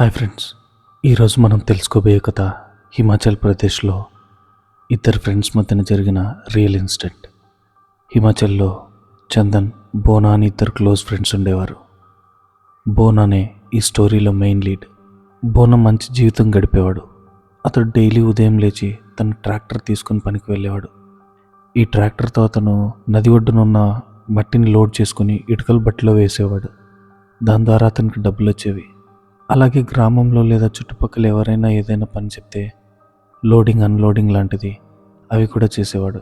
Hi friends ఈరోజు మనం తెలుసుకోబోయే కథ హిమాచల్ ప్రదేశ్లో ఇద్దరు ఫ్రెండ్స్ మధ్యన జరిగిన రియల్ ఇన్సిడెంట్. హిమాచల్లో చందన్ బోనా అని ఇద్దరు క్లోజ్ ఫ్రెండ్స్ ఉండేవారు. బోనానే ఈ స్టోరీలో మెయిన్ లీడ్. బోనా మంచి జీవితం గడిపేవాడు. అతడు డైలీ ఉదయం లేచి తన ట్రాక్టర్ తీసుకుని పనికి వెళ్ళేవాడు. ఈ ట్రాక్టర్తో అతను నది ఒడ్డునున్న మట్టిని లోడ్ చేసుకుని ఇటుకల బట్టలో వేసేవాడు. దాని ద్వారా అతనికి డబ్బులు వచ్చేవి. అలాగే గ్రామంలో లేదా చుట్టుపక్కల ఎవరైనా ఏదైనా పని చెప్తే లోడింగ్ అన్లోడింగ్ లాంటిది అవి కూడా చేసేవాడు.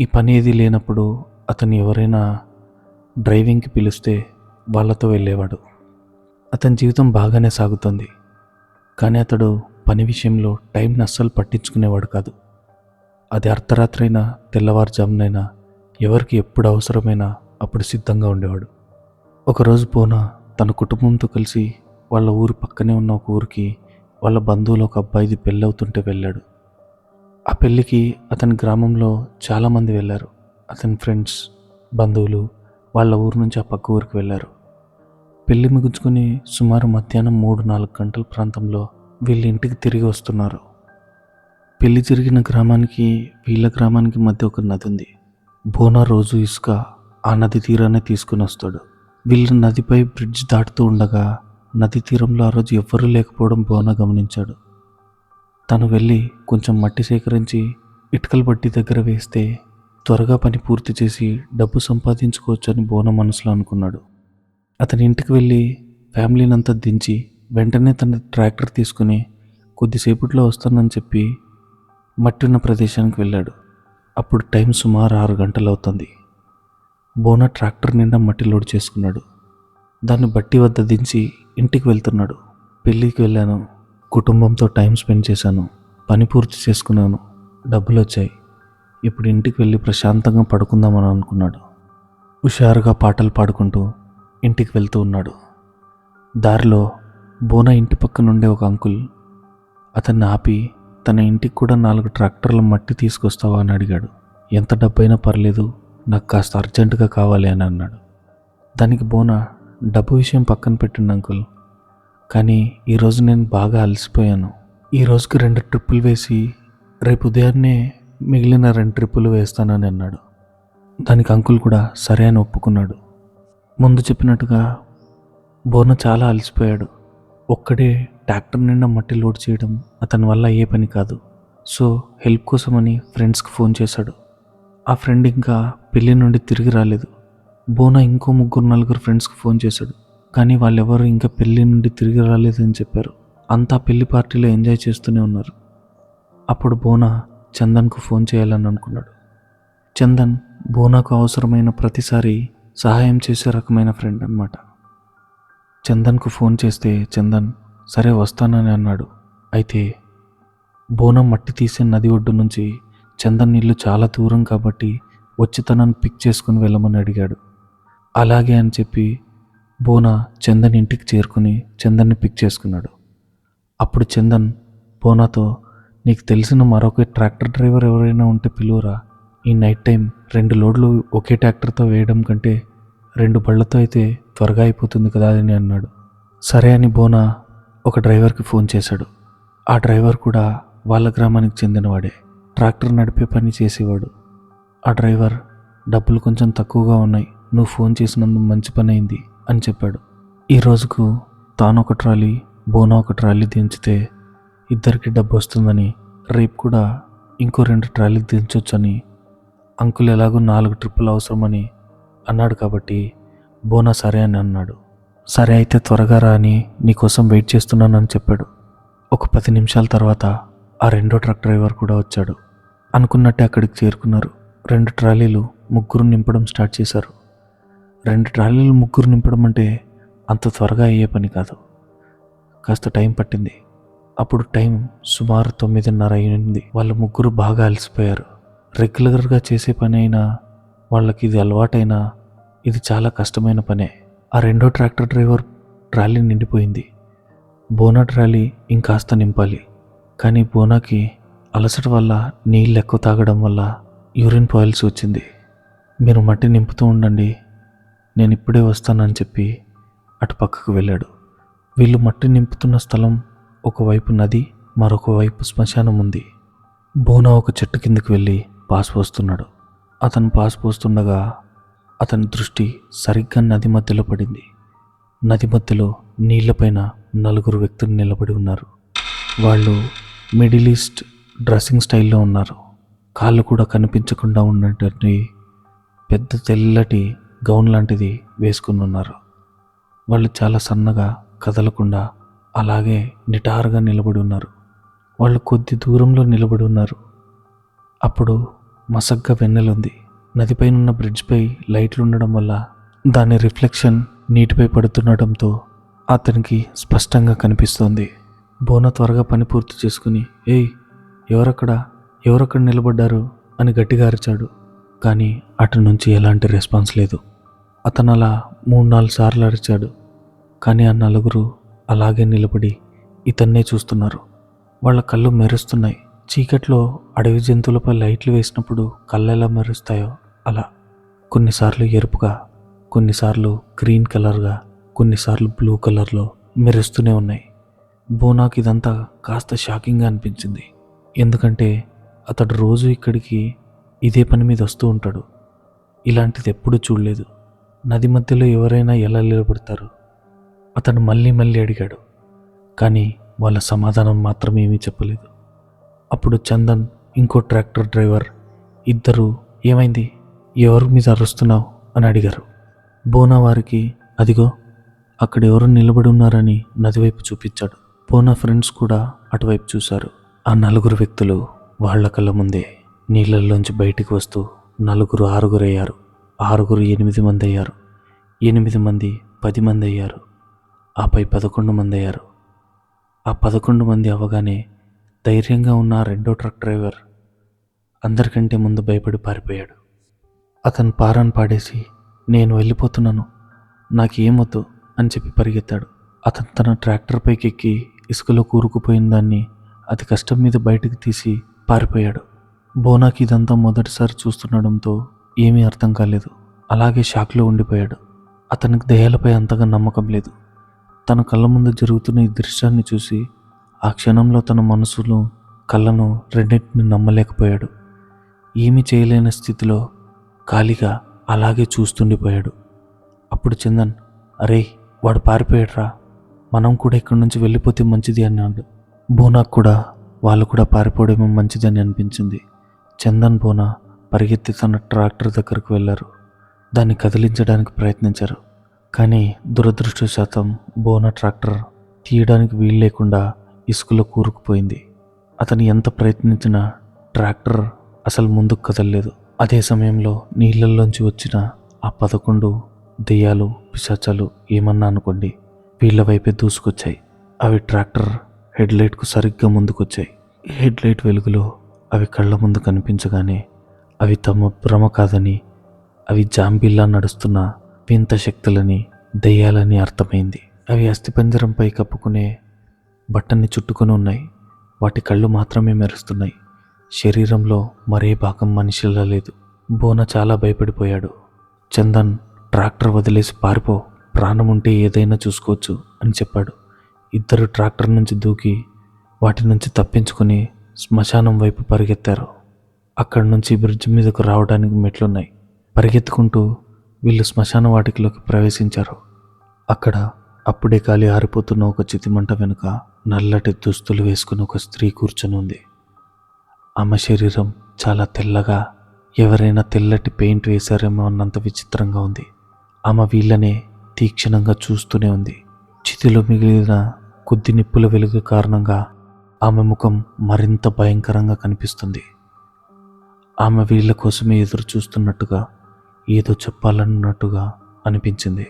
ఈ పని ఏది లేనప్పుడు అతను ఎవరైనా డ్రైవింగ్కి పిలిస్తే వాళ్ళతో వెళ్ళేవాడు. అతని జీవితం బాగానే సాగుతుంది. కానీ అతడు పని విషయంలో టైంని అస్సలు పట్టించుకునేవాడు కాదు. అది అర్ధరాత్రైనా తెల్లవారుజామునైనా ఎవరికి ఎప్పుడు అవసరమైనా అప్పుడు సిద్ధంగా ఉండేవాడు. ఒకరోజు పోనా తన కుటుంబంతో కలిసి వాళ్ళ ఊరు పక్కనే ఉన్న ఒక ఊరికి వాళ్ళ బంధువులు ఒక అబ్బాయిది పెళ్ళవుతుంటే వెళ్ళాడు. ఆ పెళ్ళికి అతని గ్రామంలో చాలామంది వెళ్ళారు. అతని ఫ్రెండ్స్ బంధువులు వాళ్ళ ఊరు నుంచి ఆ పక్క ఊరికి వెళ్ళారు. పెళ్ళి ముగించుకొని సుమారు మధ్యాహ్నం మూడు నాలుగు గంటల ప్రాంతంలో వీళ్ళ ఇంటికి తిరిగి వస్తున్నారు. పెళ్ళి జరిగిన గ్రామానికి వీళ్ళ గ్రామానికి మధ్య ఒక నది ఉంది. బోనా రోజు ఇసుక ఆ నది తీరానే తీసుకుని వస్తాడు. వీళ్ళు నదిపై బ్రిడ్జ్ దాటుతూ ఉండగా నది తీరంలో ఆ రోజు ఎవ్వరూ లేకపోవడం బోన గమనించాడు. తను వెళ్ళి కొంచెం మట్టి సేకరించి ఇటుకల బట్టి దగ్గర వేస్తే త్వరగా పని పూర్తి చేసి డబ్బు సంపాదించుకోవచ్చని బోన మనసులో అనుకున్నాడు. అతని ఇంటికి వెళ్ళి ఫ్యామిలీని అంతా దించి వెంటనే తన ట్రాక్టర్ తీసుకుని కొద్దిసేపట్లో వస్తానని చెప్పి మట్టి ఉన్న ప్రదేశానికి వెళ్ళాడు. అప్పుడు టైం సుమారు ఆరు గంటలు అవుతుంది బోన ట్రాక్టర్ నిండా మట్టి లోడ్ చేసుకున్నాడు. దాన్ని బట్టి వద్ద దించి ఇంటికి వెళ్తున్నాడు. పెళ్ళికి వెళ్ళాను. కుటుంబంతో టైం స్పెండ్ చేశాను. పని పూర్తి చేసుకున్నాను. డబ్బులు వచ్చాయి ఇప్పుడు ఇంటికి వెళ్ళి ప్రశాంతంగా పడుకుందామని అనుకున్నాడు. హుషారుగా పాటలు పాడుకుంటూ ఇంటికి వెళ్తూ ఉన్నాడు. దారిలో బోనా ఇంటి పక్కన ఉండే ఒక అంకుల్ అతన్ని ఆపి తన ఇంటికి కూడా నాలుగు ట్రాక్టర్ల మట్టి తీసుకొస్తావా అని అడిగాడు. ఎంత డబ్బైనా పర్లేదు నాకు కాస్త అర్జెంటుగా కావాలి అని అన్నాడు. దానికి బోనా డబ్బు విషయం పక్కన పెట్టండి అంకుల్. కానీ ఈరోజు నేను బాగా అలసిపోయాను. ఈ రోజుకి రెండు ట్రిప్పులు వేసి రేపు ఉదయాన్నే మిగిలిన రెండు ట్రిప్పులు వేస్తానని అన్నాడు. దానికి అంకుల్ కూడా సరే అని ఒప్పుకున్నాడు. ముందు చెప్పినట్టుగా బోన చాలా అలసిపోయాడు. ఒక్కడే ట్రాక్టర్ నిండా మట్టి లోడ్ చేయడం అతని వల్ల ఏ పని కాదు. సో హెల్ప్ కోసమని ఫ్రెండ్స్కి ఫోన్ చేశాడు. ఆ ఫ్రెండ్ ఇంకా పెళ్ళి నుండి తిరిగి రాలేదు. బోనా ఇంకో ముగ్గురు నలుగురు ఫ్రెండ్స్కి ఫోన్ చేశాడు. కానీ వాళ్ళెవరు ఇంకా పెళ్ళి నుండి తిరిగి రాలేదని చెప్పారు. అంతా పెళ్ళి పార్టీలో ఎంజాయ్ చేస్తూనే ఉన్నారు. అప్పుడు బోనా చందన్కు ఫోన్ చేయాలని అనుకున్నాడు. చందన్ బోనాకు అవసరమైన ప్రతిసారి సహాయం చేసే రకమైన ఫ్రెండ్ అన్నమాట. చందన్కు ఫోన్ చేస్తే చందన్ సరే వస్తానని అన్నాడు. అయితే బోనం మట్టి తీసే నది ఒడ్డు నుంచి చందన్ ఇల్లు చాలా దూరం కాబట్టి వచ్చి తనను పిక్ చేసుకుని వెళ్ళమని అడిగాడు. అలాగే అని చెప్పి బోనా చందన్ ఇంటికి చేరుకుని చందన్ని పిక్ చేసుకున్నాడు. అప్పుడు చందన్ బోనాతో నీకు తెలిసిన మరొక ట్రాక్టర్ డ్రైవర్ ఎవరైనా ఉంటే పిలువరా. ఈ నైట్ టైం రెండు లోడ్లు ఒకే ట్రాక్టర్తో వేయడం కంటే రెండు బళ్ళతో అయితే త్వరగా అయిపోతుంది కదా అని అన్నాడు. సరే అని బోనా ఒక డ్రైవర్కి ఫోన్ చేశాడు. ఆ డ్రైవర్ కూడా వాళ్ళ గ్రామానికి చెందినవాడే. ట్రాక్టర్ నడిపే పని చేసేవాడు. ఆ డ్రైవర్ డబ్బులు కొంచెం తక్కువగా ఉన్నాయి. నువ్వు ఫోన్ చేసినందుకు మంచి పని అయింది అని చెప్పాడు. ఈ రోజుకు తాను ఒక ట్రాలీ బోనా ఒక ట్రాలీ దించితే ఇద్దరికి డబ్బు వస్తుందని రేపు కూడా ఇంకో రెండు ట్రాలీలు దించొచ్చని అంకుల్ ఎలాగో నాలుగు ట్రిప్పులు అవసరమని అన్నాడు కాబట్టి బోనా సరే అని అన్నాడు. సరే అయితే త్వరగా రా అని నీకోసం వెయిట్ చేస్తున్నానని చెప్పాడు. ఒక పది నిమిషాల తర్వాత ఆ రెండో ట్రక్ డ్రైవర్ కూడా వచ్చాడు. అనుకున్నట్టే అక్కడికి చేరుకున్నారు. రెండు ట్రాలీలు ముగ్గురు నింపడం స్టార్ట్ చేశారు. రెండు ట్రాలీలు ముగ్గురు నింపడం అంటే అంత త్వరగా అయ్యే పని కాదు. కాస్త టైం పట్టింది. అప్పుడు టైం సుమారు తొమ్మిదిన్నర అయింది వాళ్ళ ముగ్గురు బాగా అలసిపోయారు. రెగ్యులర్గా చేసే పని అయినా వాళ్ళకి ఇది అలవాటైనా ఇది చాలా కష్టమైన పనే. ఆ రెండో ట్రాక్టర్ డ్రైవర్ ట్రాలీ నిండిపోయింది. బోనా ట్రాలీ ఇంకాస్త నింపాలి. కానీ బోనాకి అలసట వల్ల నీళ్ళు ఎక్కువ తాగడం వల్ల యూరిన్ పోయాల్సి వచ్చింది. మీరు మట్టి నింపుతూ ఉండండి. నేను ఇప్పుడే వస్తానని చెప్పి అటు పక్కకు వెళ్ళాడు. వీళ్ళు మట్టి నింపుతున్న స్థలం ఒకవైపు నది మరొక వైపు శ్మశానం ఉంది. బోనా ఒక చెట్టు కిందకి వెళ్ళి పాస్ పోస్తున్నాడు. అతను పాస్ పోస్తుండగా అతని దృష్టి సరిగ్గా నది మధ్యలో పడింది. నది మధ్యలో నీళ్ళపైన నలుగురు వ్యక్తులు నిలబడి ఉన్నారు. వాళ్ళు మిడిల్ ఈస్ట్ డ్రెస్సింగ్ స్టైల్లో ఉన్నారు. కాళ్ళు కూడా కనిపించకుండా ఉన్నటువంటి పెద్ద తెల్లటి గౌన్ లాంటిది వేసుకుని ఉన్నారు. వాళ్ళు చాలా సన్నగా కదలకుండా అలాగే నిటారుగా నిలబడి ఉన్నారు. వాళ్ళు కొద్ది దూరంలో నిలబడి ఉన్నారు. అప్పుడు మసగ్గా వెన్నెలుంది. నదిపైన ఉన్న బ్రిడ్జ్పై లైట్లు ఉండడం వల్ల దాని రిఫ్లెక్షన్ నీటిపై పడుతుండటంతో అతనికి స్పష్టంగా కనిపిస్తోంది. బోన త్వరగా పని పూర్తి చేసుకుని ఏయ్ ఎవరక్కడ? ఎవరక్కడ నిలబడ్డారు? అని గట్టిగా అరిచాడు. కానీ అటు నుంచి ఎలాంటి రెస్పాన్స్ లేదు. అతను అలా మూడు నాలుగు సార్లు అరిచాడు. కానీ ఆ నలుగురు అలాగే నిలబడి ఇతన్నే చూస్తున్నారు. వాళ్ళ కళ్ళు మెరుస్తున్నాయి. చీకట్లో అడవి జంతువులపై లైట్లు వేసినప్పుడు కళ్ళు ఎలా మెరుస్తాయో అలా. కొన్నిసార్లు ఎరుపుగా కొన్నిసార్లు గ్రీన్ కలర్గా కొన్నిసార్లు బ్లూ కలర్లో మెరుస్తూనే ఉన్నాయి. బోనాకి ఇదంతా కాస్త షాకింగ్గా అనిపించింది. ఎందుకంటే అతడు రోజు ఇక్కడికి ఇదే పని మీద వస్తూ ఉంటాడు. ఇలాంటిది ఎప్పుడూ చూడలేదు. నది మధ్యలో ఎవరైనా ఎలా నిలబడతారు అతను మళ్ళీ మళ్ళీ అడిగాడు. కానీ వాళ్ళ సమాధానం మాత్రం ఏమీ చెప్పలేదు. అప్పుడు చందన్ ఇంకో ట్రాక్టర్ డ్రైవర్ ఇద్దరు ఏమైంది? ఎవరి మీద అరుస్తున్నావు? అని అడిగారు. బోనా వారికి అదిగో అక్కడ ఎవరు నిలబడి ఉన్నారని నదివైపు చూపించాడు. బోనా ఫ్రెండ్స్ కూడా అటువైపు చూశారు. ఆ నలుగురు వ్యక్తులు వాళ్ళ కళ్ళ ముందే నీళ్ళల్లోంచి బయటికి వస్తూ నలుగురు ఆరుగురయ్యారు. ఆరుగురు ఎనిమిది మంది అయ్యారు. ఎనిమిది మంది పది మంది అయ్యారు. ఆపై పదకొండు మంది అయ్యారు. ఆ పదకొండు మంది అవ్వగానే ధైర్యంగా ఉన్న రెండో ట్రక్ డ్రైవర్ అందరికంటే ముందు భయపడి పారిపోయాడు. అతను పారాన్ని పాడేసి నేను వెళ్ళిపోతున్నాను. నాకేమొద్దు అని చెప్పి పరిగెత్తాడు. అతను తన ట్రాక్టర్పైకి ఎక్కి ఇసుకలో కూరుకుపోయిన దాన్ని అతి కష్టం మీద బయటకు తీసి పారిపోయాడు. బోనాకి ఇదంతా మొదటిసారి చూస్తుండడంతో ఏమీ అర్థం కాలేదు. అలాగే షాక్లో ఉండిపోయాడు. అతనికి దయ్యాలపై అంతగా నమ్మకం లేదు. తన కళ్ళ ముందు జరుగుతున్న ఈ దృశ్యాన్ని చూసి ఆ క్షణంలో తన మనసులో కళ్ళను రెండింటిని నమ్మలేకపోయాడు. ఏమీ చేయలేని స్థితిలో ఖాళీగా అలాగే చూస్తుండిపోయాడు. అప్పుడు చందన్ అరే వాడు పారిపోయాడురా. మనం కూడా ఇక్కడి నుంచి వెళ్ళిపోతే మంచిది అన్నాడు. బోనాకు కూడా వాళ్ళు కూడా పారిపోవడమే మంచిదని అనిపించింది. చందన్ బోనా పరిగెత్తి తన ట్రాక్టర్ దగ్గరకు వెళ్ళారు. దాన్ని కదిలించడానికి ప్రయత్నించారు. కానీ దురదృష్టశాతం బోనా ట్రాక్టర్ తీయడానికి వీలు లేకుండా ఇసుకలో కూరుకుపోయింది. అతను ఎంత ప్రయత్నించినా ట్రాక్టర్ అసలు ముందుకు కదలలేదు. అదే సమయంలో నీళ్ళల్లోంచి వచ్చిన ఆ పదకొండు దెయ్యాలు పిశాచాలు ఏమన్నా అనుకోండి వీళ్ళ వైపే దూసుకొచ్చాయి. అవి ట్రాక్టర్ హెడ్లైట్కు సరిగ్గా ముందుకొచ్చాయి. హెడ్లైట్ వెలుగులో అవి కళ్ళ ముందు కనిపించగానే అవి తమ భ్రమ కాదని అవి జాంబిల్లా నడుస్తున్న వింత శక్తులని దెయ్యాలని అర్థమైంది. అవి అస్థిపంజరంపై కప్పుకునే బట్టని చుట్టుకొని ఉన్నాయి. వాటి కళ్ళు మాత్రమే మెరుస్తున్నాయి. శరీరంలో మరే భాగం మనిషిలా లేదు. బోన చాలా భయపడిపోయాడు. చందన్ ట్రాక్టర్ వదిలేసి పారిపో ప్రాణం ఉంటే ఏదైనా చూసుకోవచ్చు అని చెప్పాడు. ఇద్దరు ట్రాక్టర్ నుంచి దూకి వాటి నుంచి తప్పించుకుని శ్మశానం వైపు పరిగెత్తారు. అక్కడి నుంచి బ్రిడ్జ్ మీదకు రావడానికి మెట్లున్నాయి. పరిగెత్తుకుంటూ వీళ్ళు శ్మశాన వాటికలోకి ప్రవేశించారు. అక్కడ అప్పుడే కాలి ఆరిపోతున్న ఒక చితిమంట వెనుక నల్లటి దుస్తులు వేసుకుని ఒక స్త్రీ కూర్చొని ఉంది. ఆమె శరీరం చాలా తెల్లగా ఎవరైనా తెల్లటి పెయింట్ వేశారేమో అన్నంత విచిత్రంగా ఉంది. ఆమె వీళ్ళనే తీక్షణంగా చూస్తూనే ఉంది. చితిలో మిగిలిన కొద్ది నిప్పుల వెలుగు కారణంగా ఆమె ముఖం మరింత భయంకరంగా కనిపిస్తుంది. ఆమె వీళ్ళ కోసమే ఎదురు చూస్తున్నట్టుగా ఏదో చెప్పాలన్నట్టుగా అనిపించింది.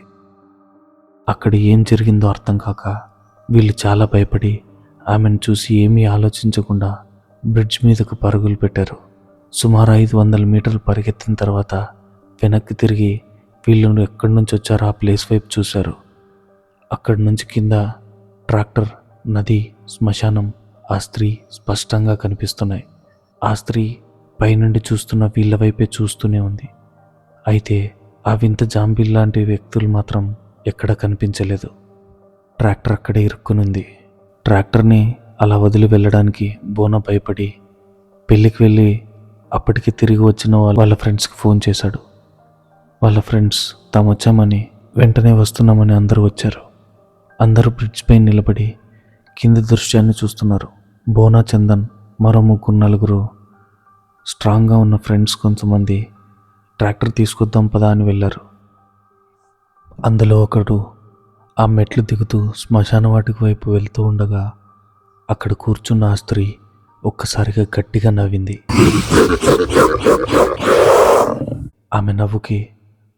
అక్కడ ఏం జరిగిందో అర్థం కాక వీళ్ళు చాలా భయపడి ఆమెను చూసి ఏమీ ఆలోచించకుండా బ్రిడ్జ్ మీదకు పరుగులు పెట్టారు. సుమారు ఐదు వందల మీటర్లు పరిగెత్తిన తర్వాత వెనక్కి తిరిగి వీళ్ళు ఎక్కడి నుంచి వచ్చారో ఆ ప్లేస్ వైపు చూశారు. అక్కడి నుంచి కింద ట్రాక్టర్ నది శ్మశానం ఆ స్త్రీ స్పష్టంగా కనిపిస్తున్నాయి. ఆ స్త్రీ పైనుండి చూస్తున్న వీళ్ళ వైపే చూస్తూనే ఉంది. అయితే ఆ వింత జాంబిల్ లాంటి వ్యక్తులు మాత్రం ఎక్కడ కనిపించలేదు. ట్రాక్టర్ అక్కడే ఇరుక్కునుంది. ట్రాక్టర్ని అలా వదిలి వెళ్ళడానికి బోన భయపడి పెళ్ళికి వెళ్ళి అప్పటికి తిరిగి వచ్చిన వాళ్ళ- వాళ్ళ ఫ్రెండ్స్కి ఫోన్ చేశాడు. వాళ్ళ ఫ్రెండ్స్ తాము వచ్చామని వెంటనే వస్తున్నామని అందరూ వచ్చారు. అందరూ బ్రిడ్జ్ పై నిలబడి కింది దృశ్యాన్ని చూస్తున్నారు. బోనా చందన్ మరో ముగ్గురు నలుగురు స్ట్రాంగ్గా ఉన్న ఫ్రెండ్స్ కొంతమంది ట్రాక్టర్ తీసుకొద్దాం పదా అని వెళ్ళారు. అందులో ఒకడు ఆ మెట్లు దిగుతూ శ్మశాన వాటికి వైపు వెళ్తూ ఉండగా అక్కడ కూర్చున్న ఆ స్త్రీ ఒక్కసారిగా గట్టిగా నవ్వింది. ఆమె నవ్వుకి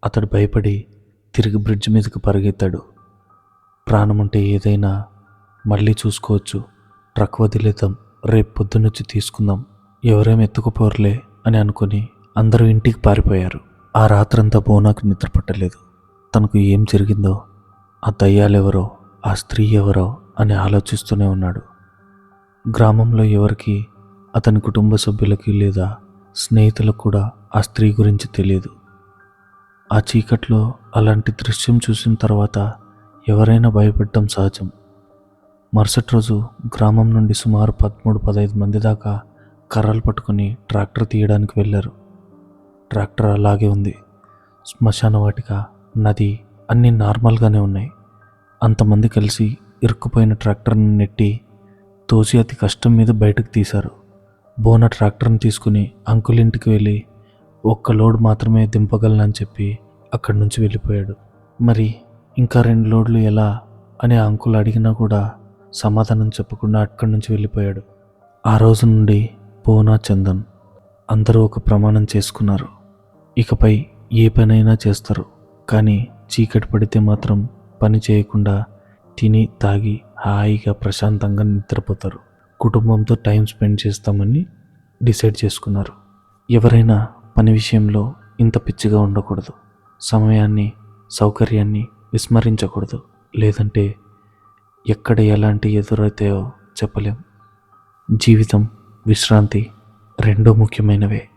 అతడు భయపడి తిరిగి బ్రిడ్జ్ మీదకి పరిగెత్తాడు. ప్రాణముంటే ఏదైనా మళ్ళీ చూసుకోవచ్చు. ట్రక్ వదిలేద్దాం రేపు పొద్దునొచ్చి తీసుకుందాం. ఎవరేం ఎత్తుకుపోరులే అని అనుకుని అందరూ ఇంటికి పారిపోయారు. ఆ రాత్రంతా బోనాకు నిద్ర పట్టలేదు. తనకు ఏం జరిగిందో ఆ దయ్యాలెవరో ఆ స్త్రీ ఎవరో అని ఆలోచిస్తూనే ఉన్నాడు. గ్రామంలో ఎవరికి అతని కుటుంబ సభ్యులకి లేదా స్నేహితులకు కూడా ఆ స్త్రీ గురించి తెలియదు. ఆ చీకట్లో అలాంటి దృశ్యం చూసిన తర్వాత ఎవరైనా భయపెట్టడం సహజం. మరుసటి రోజు గ్రామం నుండి సుమారు పదమూడు పదహైదు మంది దాకా కర్రలు పట్టుకొని ట్రాక్టర్ తీయడానికి వెళ్ళారు. ట్రాక్టర్ అలాగే ఉంది. శ్మశాన వాటిక నది అన్నీ నార్మల్గానే ఉన్నాయి. అంతమంది కలిసి ఇరుక్కుపోయిన ట్రాక్టర్ని నెట్టి తోసి అతి కష్టం మీద బయటకు తీశారు. బోన ట్రాక్టర్ని తీసుకుని అంకుల్ ఇంటికి వెళ్ళి ఒక్క లోడ్ మాత్రమే దింపగలనని చెప్పి అక్కడి నుంచి వెళ్ళిపోయాడు. మరి ఇంకా రెండు లోడ్లు ఎలా అని అంకుల్ అడిగినా కూడా సమాధానం చెప్పకుండా అక్కడి నుంచి వెళ్ళిపోయాడు. ఆ రోజు నుండి బోనా చందన్ అందరూ ఒక ప్రమాణం చేసుకున్నారు. ఇకపై ఏ పనైనా చేస్తారు. కానీ చీకటి పడితే మాత్రం పని చేయకుండా తిని తాగి హాయిగా ప్రశాంతంగా నిద్రపోతారు. కుటుంబంతో టైం స్పెండ్ చేస్తామని డిసైడ్ చేసుకున్నారు. ఎవరైనా పని విషయంలో ఇంత పిచ్చిగా ఉండకూడదు. సమయాన్ని సౌకర్యాన్ని విస్మరించకూడదు. లేదంటే ఎక్కడ ఎలాంటి ఎదురైతాయో చెప్పలేం. జీవితం విశ్రాంతి రెండూ ముఖ్యమైనవే.